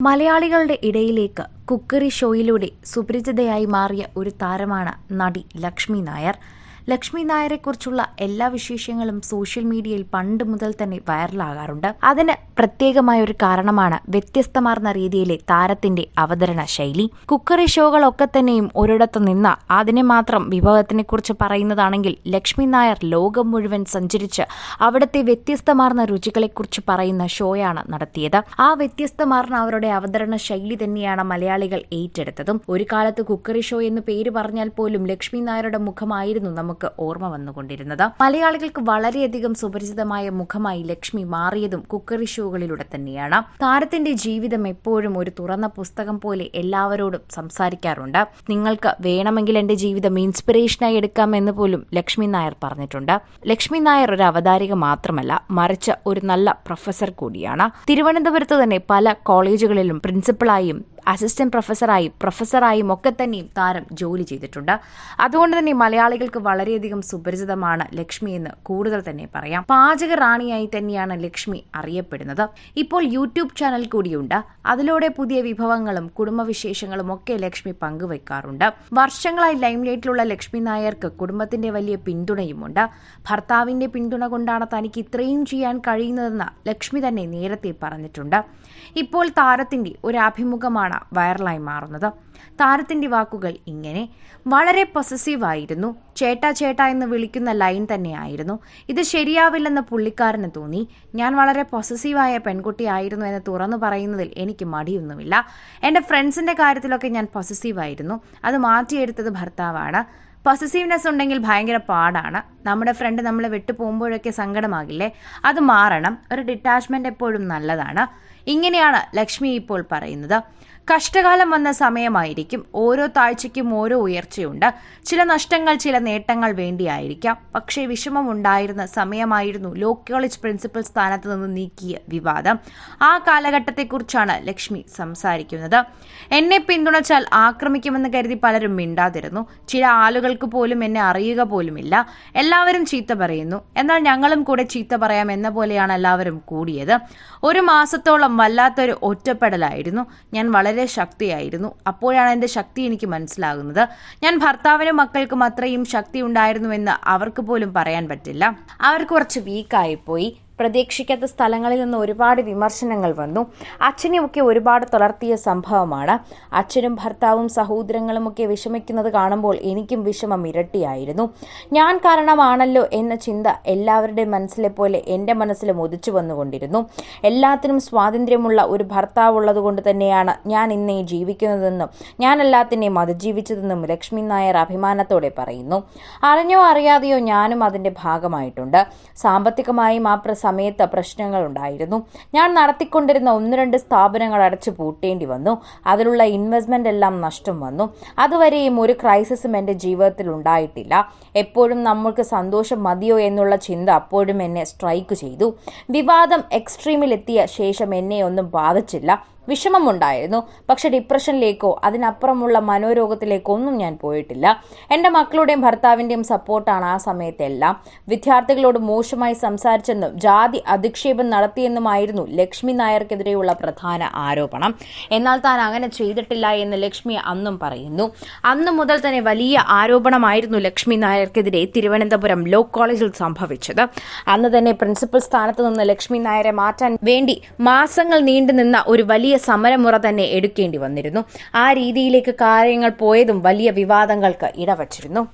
മലയാളികളുടെ ഇടയിലേക്ക് കുക്കറി ഷോയിലൂടെ സുപരിചിതയായി മാറിയ ഒരു താരമാണ് നടി ലക്ഷ്മി നായർ. ലക്ഷ്മി നായരെക്കുറിച്ചുള്ള എല്ലാ വിശേഷങ്ങളും സോഷ്യൽ മീഡിയയിൽ പണ്ട് മുതൽ തന്നെ വൈറലാകാറുണ്ട്. അതിന് പ്രത്യേകമായ ഒരു കാരണമാണ് വ്യത്യസ്തമാർന്ന രീതിയിലെ താരത്തിന്റെ അവതരണ ശൈലി. കുക്കറി ഷോകളൊക്കെ തന്നെയും ഒരിടത്ത് നിന്ന് അതിനെ മാത്രം വിഭവത്തിനെ കുറിച്ച് പറയുന്നതാണെങ്കിൽ ലക്ഷ്മി നായർ ലോകം മുഴുവൻ സഞ്ചരിച്ച് അവിടുത്തെ വ്യത്യസ്തമാർന്ന രുചികളെക്കുറിച്ച് പറയുന്ന ഷോയാണ് നടത്തിയത്. ആ വ്യത്യസ്തമാർന്ന അവരുടെ അവതരണ ശൈലി തന്നെയാണ് മലയാളികൾ ഏറ്റെടുത്തതും. ഒരു കാലത്ത് കുക്കറി ഷോ എന്ന് പേര് പറഞ്ഞാൽ പോലും ലക്ഷ്മി നായരുടെ മുഖമായിരുന്നു നമുക്ക് ഓർമ്മ വന്നുകൊണ്ടിരുന്നത്. മലയാളികൾക്ക് വളരെയധികം സുപരിചിതമായ മുഖമായി ലക്ഷ്മി മാറിയതും കുക്കറി ഷോകളിലൂടെ തന്നെയാണ്. താരത്തിന്റെ ജീവിതം എപ്പോഴും ഒരു തുറന്ന പുസ്തകം പോലെ എല്ലാവരോടും സംസാരിക്കാറുണ്ട്. നിങ്ങൾക്ക് വേണമെങ്കിൽ എന്റെ ജീവിതം ഇൻസ്പിറേഷനായി എടുക്കാം എന്ന് പോലും ലക്ഷ്മി നായർ പറഞ്ഞിട്ടുണ്ട്. ലക്ഷ്മി നായർ ഒരു അവതാരിക മാത്രമല്ല മറിച്ച് ഒരു നല്ല പ്രൊഫസർ കൂടിയാണ്. തിരുവനന്തപുരത്ത് തന്നെ പല കോളേജുകളിലും പ്രിൻസിപ്പളായും അസിസ്റ്റന്റ് പ്രൊഫസറായും പ്രൊഫസറായും ഒക്കെ തന്നെയും താരം ജോലി ചെയ്തിട്ടുണ്ട്. അതുകൊണ്ട് തന്നെ മലയാളികൾക്ക് വളരെയധികം സുപരിചിതമാണ് ലക്ഷ്മി എന്ന് കൂടുതൽ തന്നെ പറയാം. പാചക റാണിയായി തന്നെയാണ് ലക്ഷ്മി അറിയപ്പെടുന്നത്. ഇപ്പോൾ യൂട്യൂബ് ചാനൽ കൂടിയുണ്ട്. അതിലൂടെ പുതിയ വിഭവങ്ങളും കുടുംബവിശേഷങ്ങളും ഒക്കെ ലക്ഷ്മി പങ്കുവെക്കാറുണ്ട്. വർഷങ്ങളായി ലൈംലൈറ്റിലുള്ള ലക്ഷ്മി നായർക്ക് കുടുംബത്തിന്റെ വലിയ പിന്തുണയുമുണ്ട്. ഭർത്താവിന്റെ പിന്തുണ കൊണ്ടാണ് തനിക്ക് ഇത്രയും ചെയ്യാൻ കഴിയുന്നതെന്ന് ലക്ഷ്മി തന്നെ നേരത്തെ പറഞ്ഞിട്ടുണ്ട്. ഇപ്പോൾ താരത്തിന്റെ ഒരു അഭിമുഖമാണ് വൈറലായി മാറുന്നത്. താരത്തിന്റെ വാക്കുകൾ ഇങ്ങനെ വളരെ പൊസസീവ് ആയിരുന്നു. ചേട്ടാ ചേട്ട എന്ന് വിളിക്കുന്ന ലൈൻ തന്നെയായിരുന്നു. ഇത് ശരിയാവില്ലെന്ന് പുള്ളിക്കാരന് തോന്നി. ഞാൻ വളരെ പൊസസീവായ പെൺകുട്ടിയായിരുന്നു എന്ന് തുറന്നു പറയുന്നതിൽ എനിക്ക് മടിയൊന്നുമില്ല. എന്റെ ഫ്രണ്ട്സിന്റെ കാര്യത്തിലൊക്കെ ഞാൻ പൊസസീവ് ആയിരുന്നു. അത് മാറ്റിയെടുത്തത് ഭർത്താവാണ്. പൊസസീവ്നെസ് ഉണ്ടെങ്കിൽ ഭയങ്കര പാടാണ്. നമ്മുടെ ഫ്രണ്ട് നമ്മളെ വിട്ടു പോകുമ്പോഴൊക്കെ സങ്കടമാകില്ലേ? അത് മാറണം. ഒരു ഡിറ്റാച്ച്മെന്റ് എപ്പോഴും നല്ലതാണ്. ഇങ്ങനെയാണ് ലക്ഷ്മി ഇപ്പോൾ പറയുന്നത്. കഷ്ടകാലം വന്ന സമയമായിരിക്കും. ഓരോ താഴ്ചയ്ക്കും ഓരോ ഉയർച്ചയുണ്ട്. ചില നഷ്ടങ്ങൾ ചില നേട്ടങ്ങൾ വേണ്ടിയായിരിക്കാം. പക്ഷേ വിഷമം ഉണ്ടായിരുന്ന സമയമായിരുന്നു ലോ കോളേജ് പ്രിൻസിപ്പൽ സ്ഥാനത്ത് നിന്ന് നീക്കിയ വിവാദം. ആ കാലഘട്ടത്തെക്കുറിച്ചാണ് ലക്ഷ്മി സംസാരിക്കുന്നത്. എന്നെ പിന്തുണച്ചാൽ ആക്രമിക്കുമെന്ന് കരുതി പലരും മിണ്ടാതിരുന്നു. ചില ആളുകൾക്ക് പോലും എന്നെ അറിയുക പോലുമില്ല. എല്ലാവരും ചീത്ത പറയുന്നു. എന്നാൽ ഞങ്ങളും കൂടെ ചീത്ത പറയാം എന്ന പോലെയാണ് എല്ലാവരും കൂടിയത്. ഒരു മാസത്തോളം വല്ലാത്തൊരു ഒറ്റപ്പെടലായിരുന്നു. ഞാൻ വളരെ ശക്തിയായിരുന്നു. അപ്പോഴാണ് എന്റെ ശക്തി എനിക്ക് മനസ്സിലാകുന്നത്. ഞാൻ ഭർത്താവിനും മക്കൾക്കും അത്രയും ശക്തി ഉണ്ടായിരുന്നുവെന്ന് അവർക്ക് പോലും പറയാൻ പറ്റില്ല. അവർക്ക് കുറച്ച് വീക്കായിപ്പോയി പ്രതീക്ഷിക്കാത്ത സ്ഥലങ്ങളിൽ നിന്ന് ഒരുപാട് വിമർശനങ്ങൾ വന്നു. അച്ഛനെയൊക്കെ ഒരുപാട് തളർത്തിയ സംഭവമാണ്. അച്ഛനും ഭർത്താവും സഹോദരങ്ങളുമൊക്കെ വിഷമിക്കുന്നത് കാണുമ്പോൾ എനിക്കും വിഷമം ഇരട്ടിയായിരുന്നു. ഞാൻ കാരണമാണല്ലോ എന്ന ചിന്ത എല്ലാവരുടെയും മനസ്സിലെ പോലെ എന്റെ മനസ്സിലും ഒതിച്ചു വന്നുകൊണ്ടിരുന്നു. എല്ലാത്തിനും സ്വാതന്ത്ര്യമുള്ള ഒരു ഭർത്താവ് ഉള്ളത് കൊണ്ട് തന്നെയാണ് ഞാൻ ഇന്നേ ജീവിക്കുന്നതെന്നും ഞാൻ എല്ലാത്തിനെയും അതിജീവിച്ചതെന്നും ലക്ഷ്മി നായർ അഭിമാനത്തോടെ പറയുന്നു. അറിഞ്ഞോ അറിയാതെയോ ഞാനും അതിന്റെ ഭാഗമായിട്ടുണ്ട്. സാമ്പത്തികമായും ആ സമയത്ത് പ്രശ്നങ്ങൾ ഉണ്ടായിരുന്നു ഞാൻ നടത്തിക്കൊണ്ടിരുന്ന ഒന്ന് രണ്ട് സ്ഥാപനങ്ങൾ അടച്ചു പൂട്ടേണ്ടി വന്നു. അതിലുള്ള ഇൻവെസ്റ്റ്മെന്റ് എല്ലാം നഷ്ടം വന്നു. അതുവരെയും ഒരു ക്രൈസിസും എന്റെ ജീവിതത്തിൽ ഉണ്ടായിട്ടില്ല. എപ്പോഴും നമ്മൾക്ക് സന്തോഷം മതിയോ എന്നുള്ള ചിന്ത അപ്പോഴും എന്നെ സ്ട്രൈക്ക് ചെയ്തു. വിവാദം എക്സ്ട്രീമിലെത്തിയ ശേഷം എന്നെ ഒന്നും ബാധിച്ചില്ല. വിഷമമുണ്ടായിരുന്നു. പക്ഷെ ഡിപ്രഷനിലേക്കോ അതിനപ്പുറമുള്ള മനോരോഗത്തിലേക്കോ ഒന്നും ഞാൻ പോയിട്ടില്ല. എന്റെ മക്കളുടെയും ഭർത്താവിന്റെയും സപ്പോർട്ടാണ് ആ സമയത്തെല്ലാം. വിദ്യാർത്ഥികളോട് മോശമായി സംസാരിച്ചെന്നും ജാതി അധിക്ഷേപം നടത്തിയെന്നുമായിരുന്നു ലക്ഷ്മി നായർക്കെതിരെയുള്ള പ്രധാന ആരോപണം. എന്നാൽ താൻ അങ്ങനെ ചെയ്തിട്ടില്ല എന്ന് ലക്ഷ്മി അന്നും പറയുന്നു. അന്നു മുതൽ തന്നെ വലിയ ആരോപണമായിരുന്നു ലക്ഷ്മി നായർക്കെതിരെ തിരുവനന്തപുരം ലോ കോളേജിൽ സംഭവിച്ചത്. അന്ന് തന്നെ പ്രിൻസിപ്പൽ സ്ഥാനത്ത് നിന്ന് ലക്ഷ്മി നായരെ മാറ്റാൻ വേണ്ടി മാസങ്ങൾ നീണ്ടുനിന്ന ഒരു വലിയ സമരമുറ തന്നെ എടുക്കേണ്ടി വന്നിരുന്നു. ആ രീതിയിലേക്ക് കാര്യങ്ങൾ പോയതും വലിയ വിവാദങ്ങൾക്ക് ഇടവച്ചിരുന്നു.